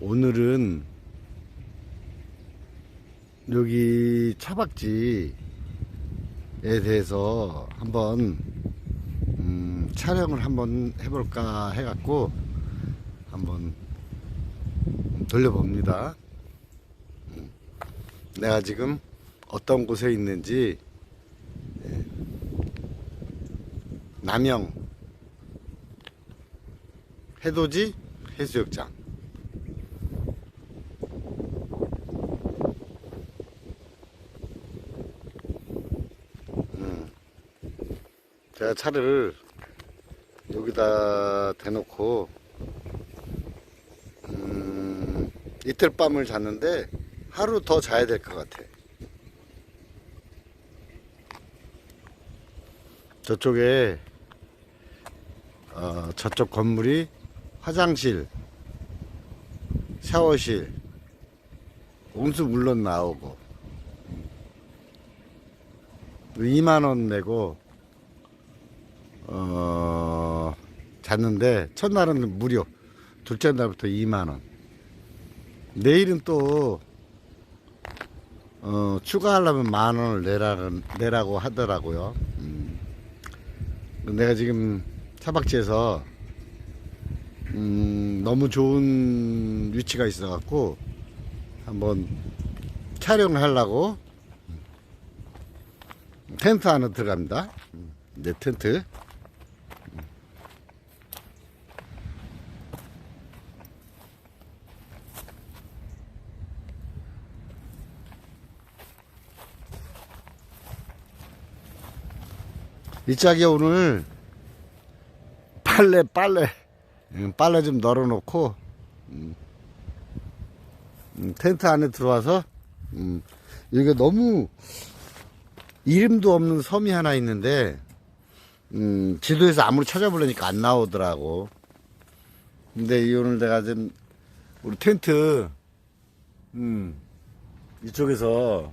오늘은 여기 차박지에 대해서 한번 음, 촬영을 한번 해볼까 해갖고 한번 돌려봅니다. 음, 내가 지금 어떤 곳에 있는지 예, 남영 해돋이 해수욕장 제가 차를 여기다 대놓고 음, 이틀 밤을 잤는데 하루 더 자야 될 것 같아. 저쪽에 어, 저쪽 건물이 화장실, 샤워실, 온수 물론 나오고 2만 원 내고 어, 잤는데 첫날은 무료, 둘째 날부터 2만 원. 내일은 또 어, 추가하려면 만 원을 내라, 내라고 하더라고요. 음. 내가 지금 차박지에서 음, 너무 좋은 위치가 있어 갖고 한번 촬영을 하려고 텐트 안에 들어갑니다. 음, 내 텐트. 이 짝이 오늘 빨래 빨래 음, 빨래 좀 널어놓고 음, 음, 텐트 안에 들어와서 음, 여기가 너무 이름도 없는 섬이 하나 있는데 음, 지도에서 아무리 찾아보려니까 안 나오더라고. 근데 이 오늘 내가 좀 우리 텐트 음, 이쪽에서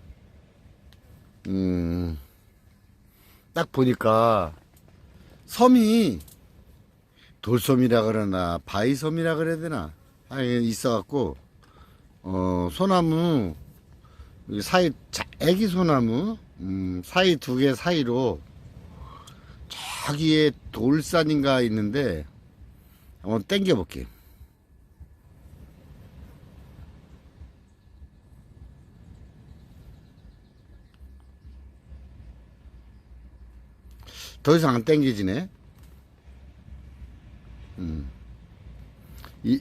음, 딱 보니까 섬이 돌섬이라 그러나 바위섬이라 그래야 되나 아니 있어갖고 어 소나무 사이 자- 애기 소나무 음, 사이 두 개 사이로 저기에 돌산인가 있는데 한번 땡겨 볼게. 더 이상 안 땡겨지네. 음. 이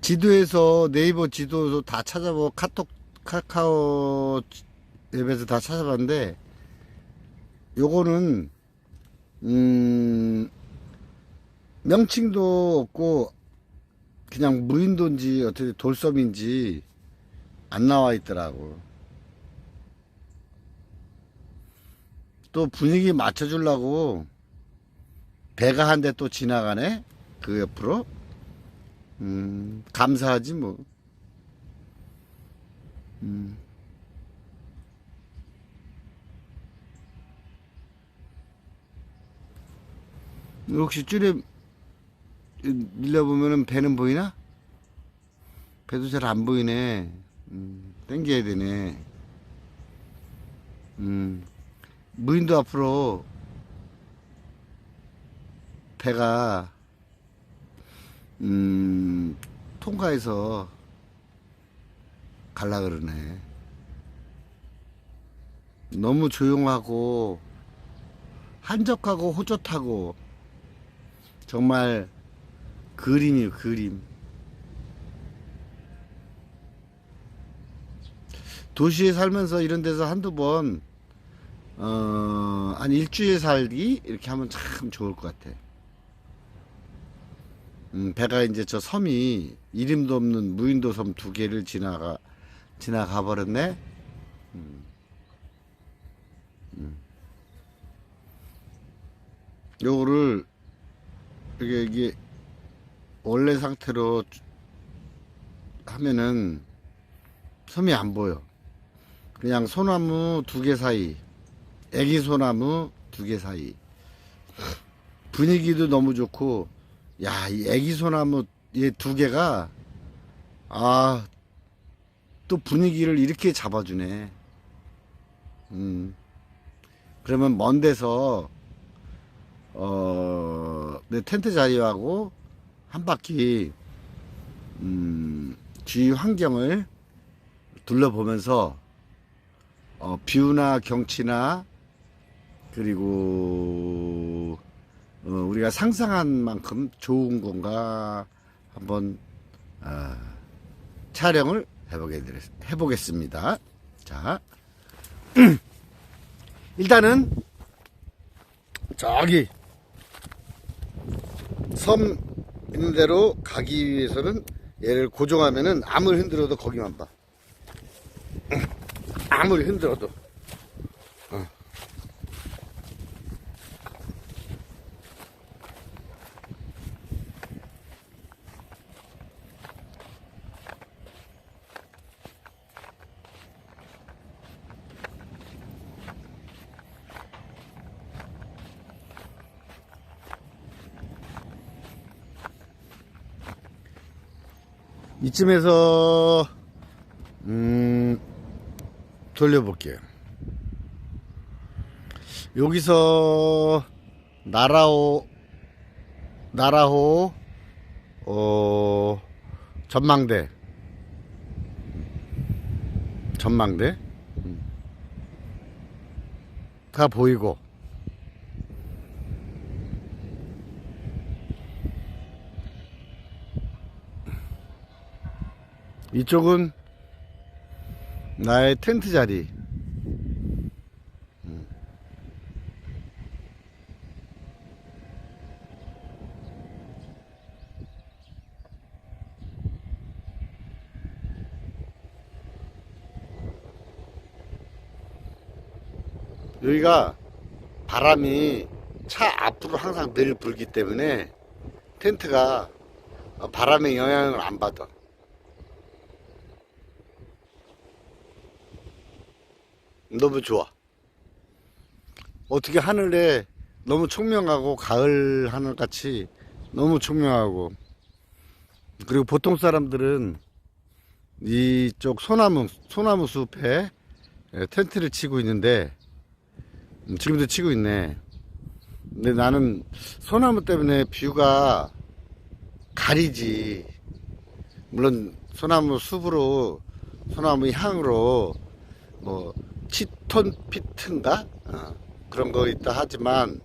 지도에서 네이버 지도도 다 찾아보고 카톡 카카오 앱에서 다 찾아봤는데 요거는 음 명칭도 없고 그냥 무인도인지 어떻게 돌섬인지 안 나와 있더라고. 또 분위기 맞춰주려고 배가 한 대 또 지나가네 그 옆으로 음 감사하지 뭐 음. 혹시 줄에 밀려보면은 배는 보이나? 배도 잘 안 보이네. 음, 땡겨야 되네. 음, 무인도 앞으로 배가 음, 통과해서 갈라 그러네. 너무 조용하고 한적하고 호젓하고 정말 그림이요 그림. 도시에 살면서 이런 데서 한두 번, 어, 한 일주일 살기? 이렇게 하면 참 좋을 것 같아. 음, 배가 이제 저 섬이 이름도 없는 무인도 섬 두 개를 지나가, 지나가 버렸네? 음. 음. 요거를, 이게, 이게, 원래 상태로 하면은 섬이 안 보여. 그냥 소나무 두 개 사이, 애기 소나무 두 개 사이. 분위기도 너무 좋고, 야, 이 애기 소나무 이두 개가 아, 또 분위기를 이렇게 잡아주네. 음. 그러면 먼 데서, 어, 내 텐트 자리하고 한 바퀴, 음, 주위 환경을 둘러보면서, 어, 뷰나 경치나, 그리고, 어, 우리가 상상한 만큼 좋은 건가 한번, 아, 촬영을 해보게, 해보겠 습니다. 자. 일단은, 저기, 섬 있는 대로 가기 위해서는 얘를 고정하면은 아무리 흔들어도 거기만 봐. 아무리 흔들어도. 어. 이쯤에서 음 돌려볼게요. 여기서 나라호 나라호 어 전망대 전망대 음. 다 보이고 이쪽은 나의 텐트 자리. 음. 여기가 바람이 차 앞으로 항상 늘 불기 때문에 텐트가 바람의 영향을 안 받아. 너무 좋아. 어떻게 하늘에 너무 총명하고 가을 하늘 같이 너무 총명하고 그리고 보통 사람들은 이쪽 소나무 소나무 숲에 예, 텐트를 치고 있는데 음, 지금도 치고 있네. 근데 나는 소나무 때문에 뷰가 가리지. 물론 소나무 숲으로 소나무 향으로 뭐 치톤 피트인가 어, 그런 거 있다 하지만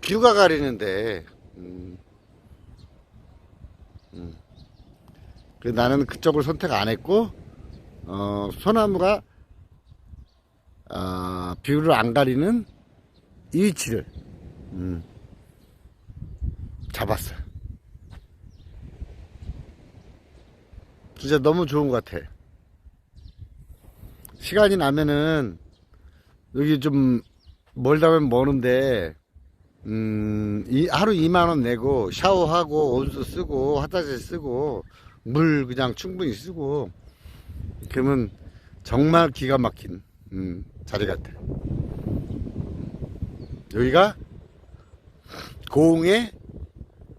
뷰가 가리는데 음, 음. 그 나는 그쪽을 선택 안 했고 어, 소나무가 어, 뷰를 안 가리는 이 위치를 음, 잡았어. 진짜 너무 좋은 것 같아. 시간이 나면은 여기 좀 멀다면 머는데 음, 이 하루 2만 원 내고 샤워하고 온수 쓰고 화장실 쓰고 물 그냥 충분히 쓰고 그러면 정말 기가 막힌 음, 자리 같아. 여기가 고흥의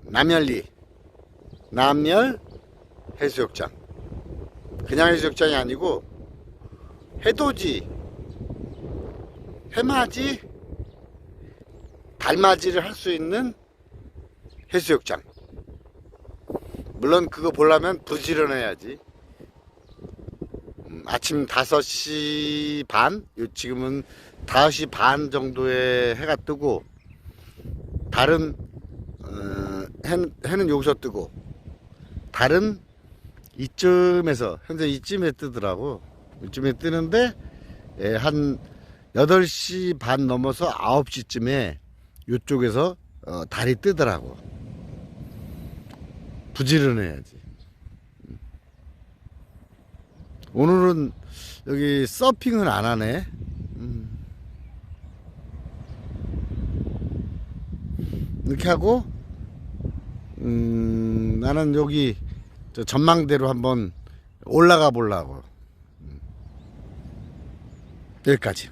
남열리 남열 해수욕장 그냥 해수욕장이 아니고 해돋이, 해맞이, 달맞이를 할 수 있는 해수욕장. 물론 그거 보려면 부지런해야지. 음, 아침 5시 반, 요 지금은 5시 반 정도에 해가 뜨고, 달은, 어, 해, 해는 여기서 뜨고, 달은 이쯤에서, 현재 이쯤에 뜨더라고. 이쯤에 뜨는데 예, 한 8시 반 넘어서 9시쯤에 이쪽에서 어, 달이 뜨더라고. 부지런해야지. 오늘은 여기 서핑은 안 하네. 음. 이렇게 하고 음, 나는 여기 저 전망대로 한번 올라가 보려고 여기까지.